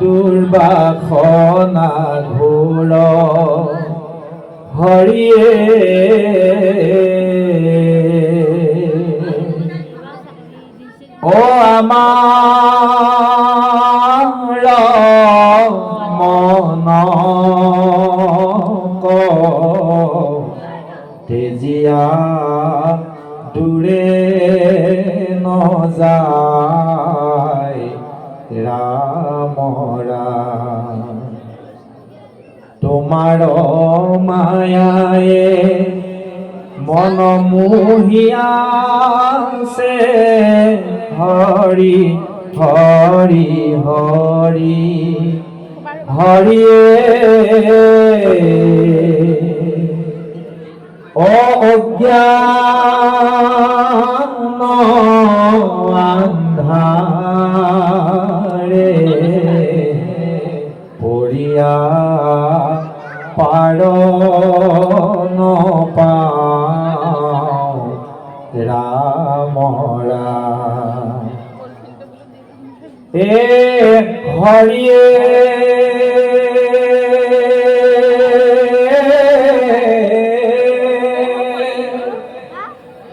দুৰ্বাসনা ঘোৰ হৰিয়ে। ও আমাৰ মন তেজিয়া দূৰে নযায় ৰাম তোমাৰ মায়ায়ে মন মুহিয়াছে হৰি হৰি হৰি হৰিয়ে ও অজ্ঞান আন্ধাৰে ৰাম ৰাম এ হৰিয়ে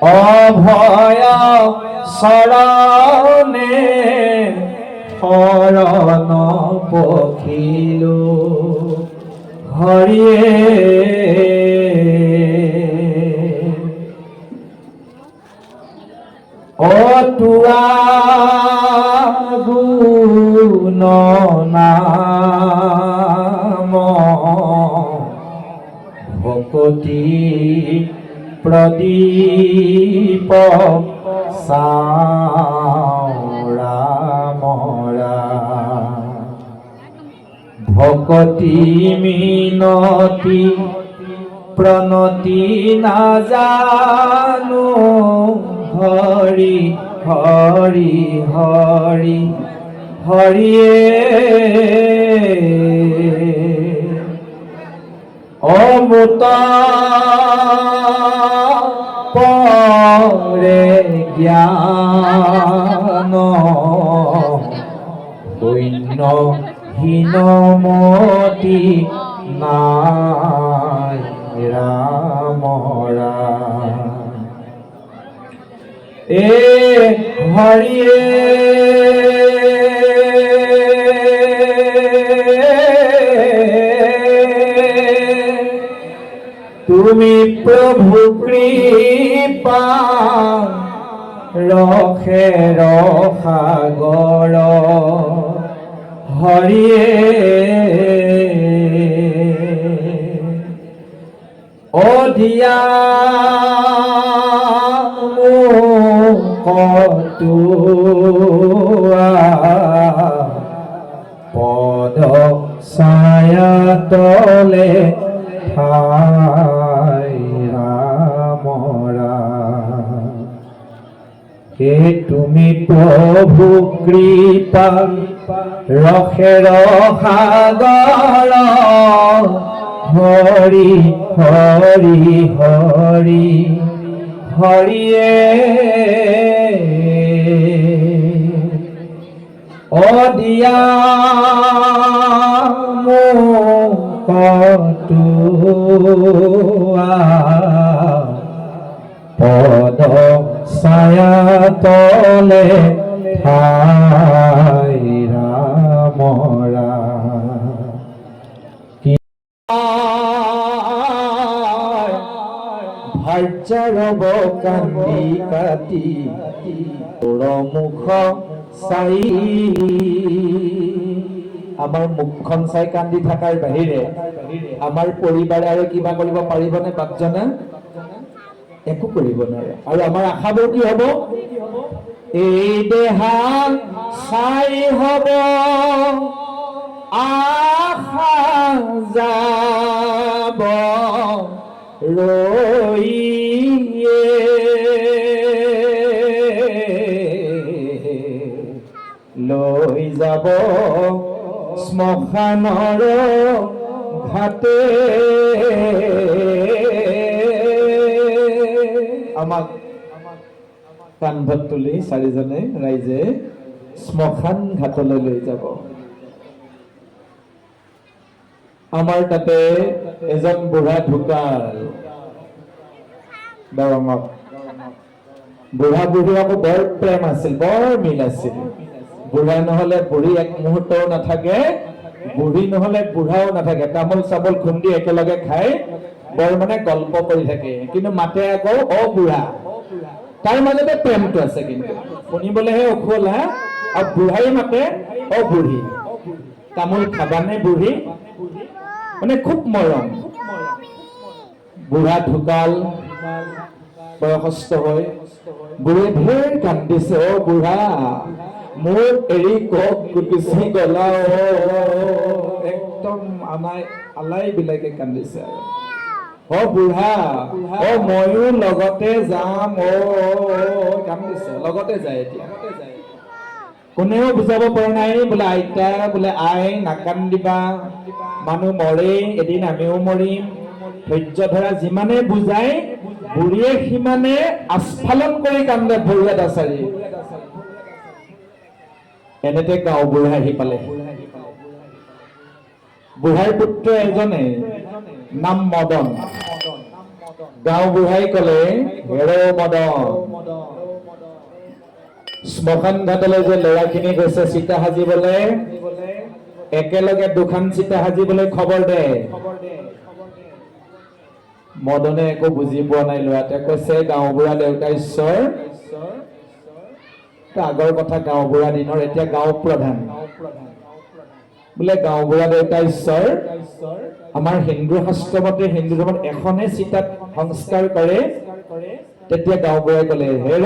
অভয় শৰণে শৰণ পখিলো হৰিয়ে অতুয়া গুণ নাম ভকতি প্ৰদীপ ৰাম ৰাম ভকতি মিনতি প্ৰণতি নাজানো হৰি হৰি হৰি হৰিয়ে অমৃত পৰে জ্ঞান শূন্য হীনমতি নাই ৰাম এ হৰিয়ে তুমি প্রভু কৃপা রখে রসাগর হরিয়ে অধিয়া কতুয়া পদ ছায়া তলে ঠাই রাম রাম। তুমি প্রভু কৃপা রখে রসাগর হরি হরি হরি হরিয়ে। অদিয়া কতুয়া পদ ছায়া তলে ঠাই ৰাম। কি ভাৰ্যৰব কান্দি কাটি তোৰ মুখ চাই আমাৰ মুখখন চাই কান্দি থকাৰ বাহিৰে। আমাৰ পৰিবাৰে আৰু কিবা কৰিব পাৰিবনে বাপজনে? একো কৰিব নোৱাৰে। আৰু আমাৰ আশাবোৰ কি হব? এই দেহা চাই হব। আশা যাব। ৰৈয়ে লৈ যাব শ্মশানৰ ঘাটে। কান্ধত তুলি চাৰিজনে ৰাইজে শ্মশান ঘাটলৈ লৈ যাব। আমাৰ তাতে এজন বুঢ়া ঢুকাল দৰঙত বুঢ়া বুঢ়ী আকৌ বৰ প্ৰেম আছিল, বৰ মিল আছিল। বুঢ়া নহলে বুঢ়ী এক মুহূৰ্তও নাথাকে, বুঢ়ী নহলে বুঢ়াও নাথাকে। তামোল চামোল খুন্দি একেলগে খাই বৰ মানে গল্প কৰি থাকে। কিন্তু মাতে আকৌ, অ বুঢ়া। তাৰ মাজতে প্ৰেমটো আছে কিন্তু শুনিবলৈহে অখুৱলা আৰু বুঢ়াই মাতে অ বুঢ়ী তামোল খাবানে বুঢ়ী মানে খুব মৰম বুঢ়া ঢুকাল বয়সস্থ হৈ বুঢ়ী ঢেৰ কান্দিছে অ বুঢ়া মোক এৰি কওক গুচি গলা একদম আলাই বিলাকে কান্দিছে আৰু অ বুঢ়া অ ময়ো লগতে যাম অ কান্দিছে লগতে যায় এতিয়া। কোনেও বুজাব পৰা নাই বোলে আইতা বোলে আই নাকান্দিবা। মানুহ মৰেই এদিন আমিও মৰিম। ধৈৰ্য ধৰা যিমানে বুজাই বুঢ়ীয়ে সিমানে আস্ফালন কৰি কান্দে ভৰিয়া দাচাৰী। এনেতে গাঁও বুঢ়া আহি পালে। বুঢ়াৰ পুত্ৰ এজনে নাম মদন। গাঁও বুঢ়াই কলে হেৰ মদন। শ্মশান ঘাটলৈ যে ল'ৰাখিনি গৈছে চিতা সাজিবলৈ একেলগে দুখন চিতা সাজিবলৈ খবৰ দে। মদনে একো বুজি পোৱা নাই ল'ৰাটোৱে কৈছে গাঁওবুঢ়া দেউতা ঈশ্বৰ। আগৰ কথা গাঁওবুঢ়া দিনৰ এতিয়া গাঁও প্ৰধান। বোলে গাঁওবুঢ়া দেউতা ঈশ্বৰ। আমাৰ হিন্দু শাস্ত্ৰ মতে হিন্দু ধৰ্মত এখনে চিতাত সংস্কাৰ কৰে তেতিয়া গাঁওবুঢ়াই ক'লে হেৰ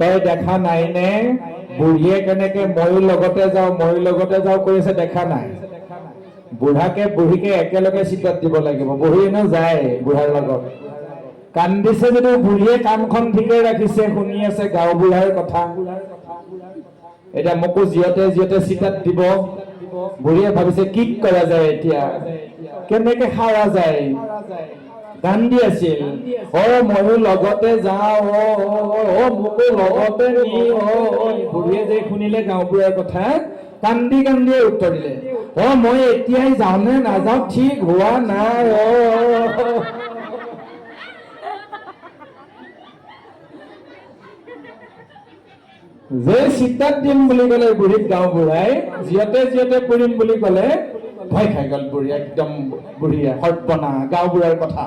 তই দেখা নাই নে বুঢ়ীয়ে কেনেকে ময়ো লগতে যাওঁ ময়ো লগতে যাওঁ কৰিছে দেখা নাই। বুঢ়াকে বুঢ়ীকে একেলগে চিটত দিব লাগিব। বুঢ়ী এনেও যায় বুঢ়াৰ লগত? কান্দিছে যদিও বুঢ়ীয়ে কাণখন ঠিকে ৰাখিছে শুনি আছে গাঁও বুঢ়াৰ কথা। এতিয়া মোকো জিয়তে জিয়তে চিটাত দিব। বুঢ়ীয়ে ভাবিছে, কি কৰা যায় এতিয়া? কেনেকে সাৰা যায়? কান্দি আছিল। অ, ময়ো লগতে যাওঁ, অ মোকো লগতে নি বুঢ়ীয়ে যে শুনিলে গাঁওবুঢ়াৰ কথা, কান্দি, কান্দিয়ে উত্তৰ দিলে। অ, মই এতিয়াই যাওঁ নে নাযাওঁ? ঠিক হোৱা নাই অ অ, অ। যে চিতাত দিম বুলি ক'লে বুঢ়ীক গাঁও বুঢ়াই জিয়তে পৰিম বুলি ক'লে, ভয় খাই গ'ল বুঢ়ী, একদম বুঢ়ীয়ে, সৰ্বনা, গাঁও বুঢ়াৰ কথা।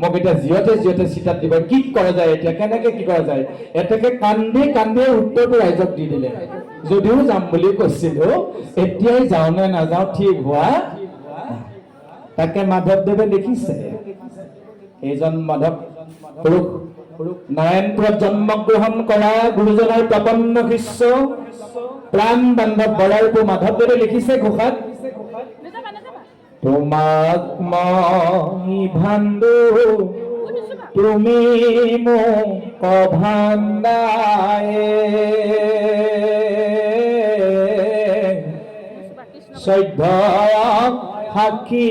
মোক এতিয়া জিয়তে জিয়তে চিতাত দিব, কি কৰা যায়, এতিয়া কেনেকে কি কৰা যায়? এতেকে কান্দি কান্দি উত্তৰটো ৰাইজক দি দিলে। যদিও যাম বুলি কৈছিলো, এতিয়াই যাওঁ নে নাযাওঁ ঠিক হোৱা তাকে মাধৱদেৱে লিখিছে এইজন মাধৱ পুৰুষ নাৰায়ণপুৰত জন্মগ্ৰহণ কৰা গুৰুজনাৰ প্ৰপন্ন শিষ্য। প্ৰাণ বান্ধৱ বৰাৰপু মাধৱদেৱে লিখিছে ঘোষাত। তোমাক মই ভান্দো তুমি মোক ভান্দায়ে শুনিছোবা কৃষ্ণ শ্ৰদ্ধ সাক্ষী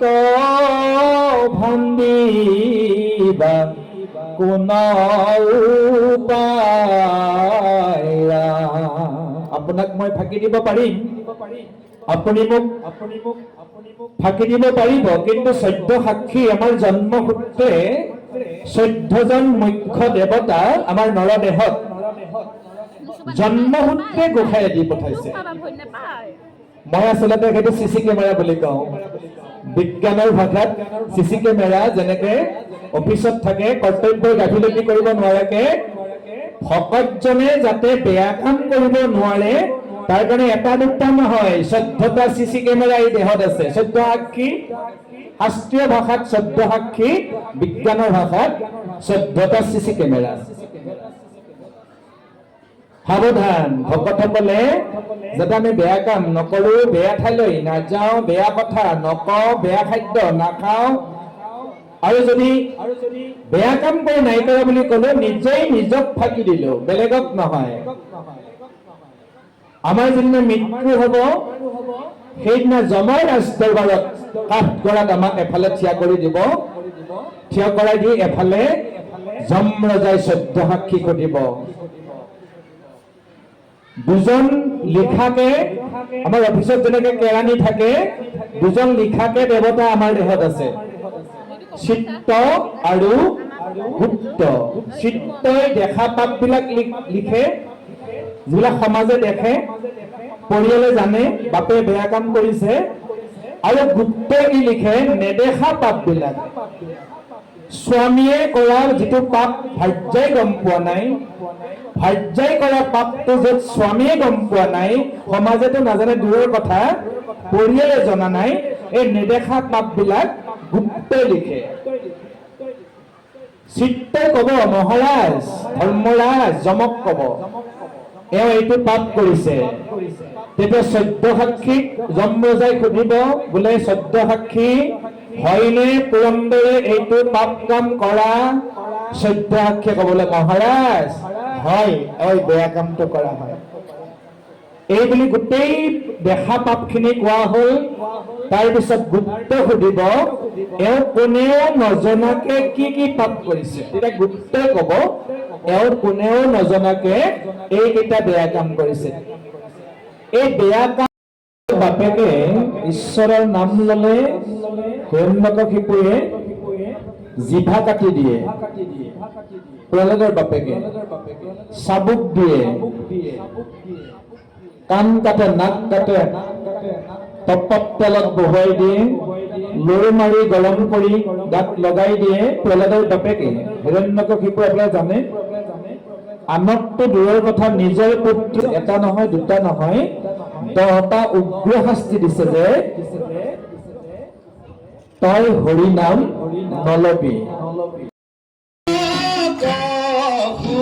ক ভন্দিবা কোন আপোনাক মই ফাঁকি দিব পাৰিম আপুনি মোক ফাঁকি দিব পাৰিব কিন্তু চৈধ্য সাক্ষী আমাৰ জন্মসূত্ৰে চৈধ্যজন মুখ্য দেৱতা আমাৰ নৰদেহত। জন্মসূত্ৰে গোসাঁই দি পঠাইছে। মই আচলতে সেইটো চিচি কেমেৰা বুলি কওঁ। বিজ্ঞানৰ ভাষাত চিচি কেমেৰা যেনেকে অফিচত থাকে কৰ্তব্যৰ গাফিলতি কৰিব নোৱাৰাকে, ভকতজনে যাতে বেয়া কাম কৰিব নোৱাৰে, তাৰ কাৰণে এটা দুটা নহয়, চৈধ্যটা চিচি কেমেৰা এই দেহত আছে। চৈধ্য সাক্ষী, শাস্ত্ৰীয় ভাষাত চৈধ্য সাক্ষী, বিজ্ঞানৰ ভাষাত চৈধ্যটা চিচি কেমেৰা সাৱধান ভকতসকলে যাতে আমি বেয়া কাম নকৰো বেয়া ঠাইলৈ নাযাওঁ বেয়া কথা নকওঁ বেয়া খাদ্য নাখাওঁ। আৰু যদি বেয়া কাম কৰি নাই কৰা বুলি ক'লো নিজেই নিজক ফাঁকি দিলো। বেলেগক নহয়। আমাৰ যিদিনা মৃত্যু হ'ব সেইদিনা জমাই ৰাজ দৰবাৰত কাঠগড়াত আমাক এফালে থিয় কৰি দিব। থিয় কৰাই দি এফালে যম ৰজাই চৈধ্য সাক্ষী সুধিব। দুজন লিখাকে, আমাৰ অফিচত যেনেকে কেৰাণী থাকে, দুজন লিখাকে দেৱতা আমাৰ দেহত আছে। চিত্ত আৰু গুপ্ত। চিত্তই দেখা পাপবিলাক লিখ- যিবিলাক সমাজে দেখে, পৰিয়ালে জানে, বাপে বেয়া কাম কৰিছে, আৰু গুপ্তই কি লিখে, নেদেখা পাপবিলাক। স্বামীয়ে কৰা যিটো পাপ ভাৰ্যাই গম পোৱা নাই। ভাৰ্যাই কৰা পাপটো য'ত স্বামীয়ে গম পোৱা নাই, সমাজেতো নাজানে দূৰৰ কথা, পৰিয়ালে জনা নাই, এই নেদেখা পাপবিলাক গুপ্তই লিখে। চিত্তই কব, মহাৰাজ, ধৰ্মৰাজ, যমক কব। এওঁ এইটো পাপ কৰিছে। তেতিয়া চৈধ্য সাক্ষীক যম ৰজাই সুধিব, বোলে, চৈধ্য সাক্ষী হয়নে পুৰন্দৰে এইটো পাপ কাম কৰা। সাক্ষীয়ে কবলৈ, মহাৰাজ, হয় ঐ বেয়া কামটো কৰা হয়। এই বুলি গোটেই দেখা পাপখিনি কোৱা হ'ল। তাৰপিছত গুপ্ত সুধিব, এওঁ কোনেও নজনাকে কি কি পাপ কৰিছে? তেতিয়া গুপ্তই কব, এওঁ কোনেও নজনাকে এইকেইটা বেয়া কাম কৰিছে। এই বেয়া কাম বাপেকে ঈশ্বৰৰ নাম ললে হিৰণ্যকশিপুৰে জিভা কাটি দিয়ে। প্ৰহ্লাদৰ বাপেকে চাবুক দিয়ে। কাণ কাটে, নাক কাটে টপত তেলত বহুৱাই দিয়ে লৈ মাৰি গৰম কৰি গাত লগাই দিয়ে প্ৰহ্লাদৰ বাপেকে। হিৰণ্যকশিপু আপোনালোকে জানে আনকতো দূৰৰ কথা, নিজৰ পুত্ৰ এটা নহয়, দুটা নহয় দহটা উগ্ৰ শাস্তি দিছে যে তই হৰি নাম নলবি। কহু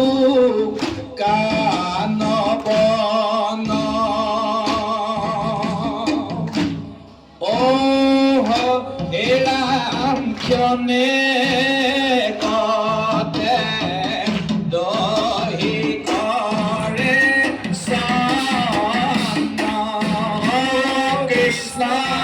কৃষ্ণ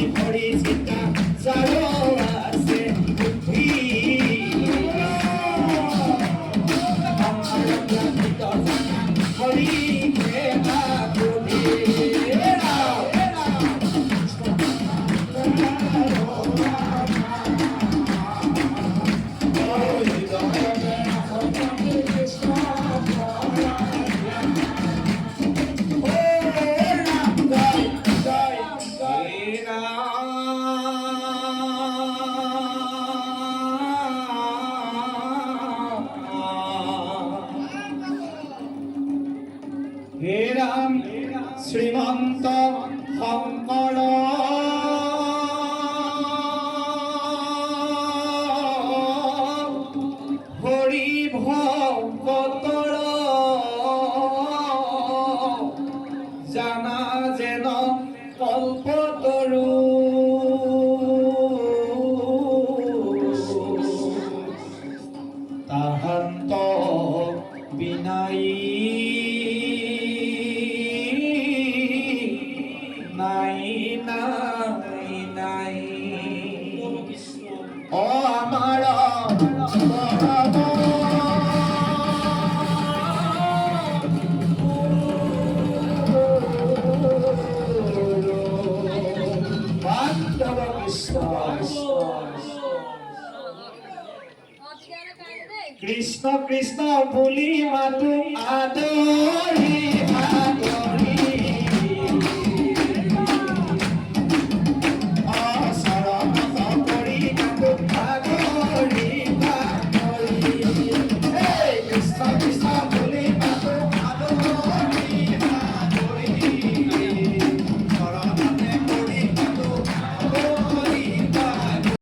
に盛りつけた。さよう কৃষ্ণ কৃষ্ণ বুলি মাতো আদৰি